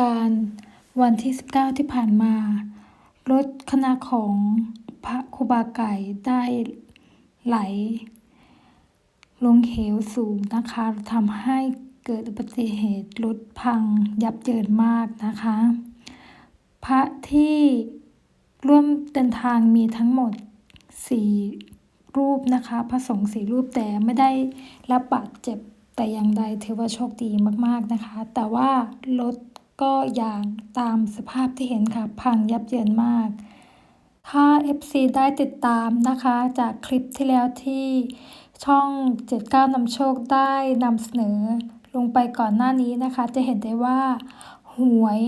การวันที่ 19 ที่ผ่านมา รถคณะของพระครูบาไก่ได้ไหล ลงเหวสูงนะคะทำให้เกิดอุบัติเหตุรถพังยับเยินมากนะคะ พระที่ร่วมเดินทางมีทั้งหมด 4 รูปนะคะ พระสงฆ์สี่รูปแต่ไม่ได้รับบาดเจ็บแต่อย่างใดถือว่าโชคดีมากๆนะคะ แต่ว่ารถ ก็อย่างตามสภาพที่เห็นค่ะ พังยับเยินมาก ถ้า FC ได้ติดตามนะคะ จากคลิปที่แล้วที่ช่อง 79นำโชคได้นำเสนอลงไปก่อนหน้านี้นะคะ จะเห็นได้ว่าหวย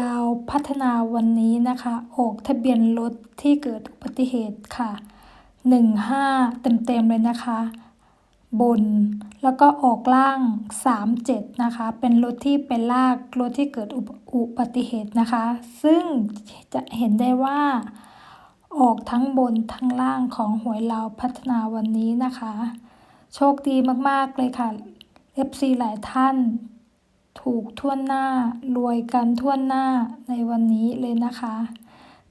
ลาวพัฒนาวันนี้นะคะออกทะเบียนรถที่เกิดอุบัติเหตุค่ะ 15 เต็มๆเลยนะคะ บน แล้วก็ออกล่าง 37 นะคะ เป็นรถที่เป็นลากรถที่เกิดอุบอุบัติเหตุนะคะ ซึ่งจะเห็นได้ว่า ออกทั้งบนทั้งล่างของหวยลาวพัฒนาวันนี้นะคะ โชคดีมากๆเลยค่ะ FC หลายท่านถูกทั่วหน้ารวยกันทั่วหน้าในวันนี้เลยนะคะ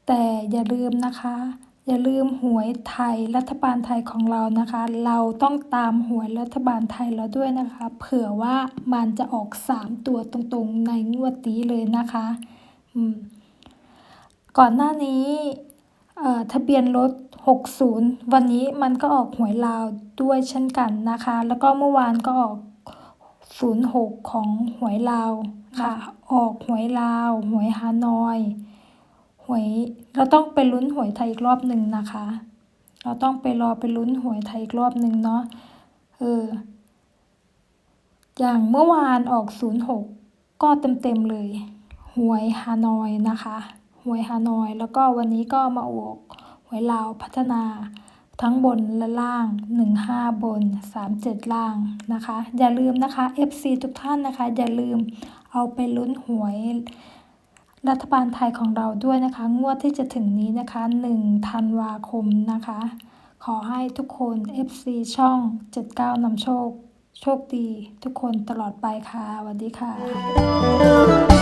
แต่อย่าลืมนะคะ อย่าลืมหวยไทยรัฐบาลไทยของเรานะคะ เราต้องตามหวยรัฐบาลไทยเราด้วยนะคะ เผื่อว่ามันจะออก 3 ตัวตรงๆในงวดนี้เลยนะคะก่อนหน้านี้ทะเบียนรถ 60 วันนี้มันก็ออกหวยลาวด้วยเช่นกันนะคะ แล้วก็เมื่อวานก็ออก 06 ของหวยลาวค่ะ ออกหวยลาว หวยฮานอย วยเราต้องไปลุ้นหวยไทยอีกรอบหนึ่งนะคะ เราต้องไปรอไปลุ้นหวยไทยอีกรอบหนึ่งเนาะเอออย่างเมื่อวานออก 06 ก็เต็มๆเลย หวยฮานอยนะคะ หวยฮานอยแล้วก็วันนี้ก็มาออกหวยลาวพัฒนาทั้งบนและล่าง 15 บน 37 ล่างนะคะ อย่าลืมนะคะ FC ทุกท่านนะคะ อย่าลืมเอาไปลุ้นหวย รัฐบาลไทยของเราด้วยนะคะ งวดที่จะถึงนี้นะคะ1ธันวาคมนะคะ ขอให้ทุกคน FC ช่อง 79นำโชค โชคดี ทุกคนตลอดไปค่ะสวัสดีค่ะ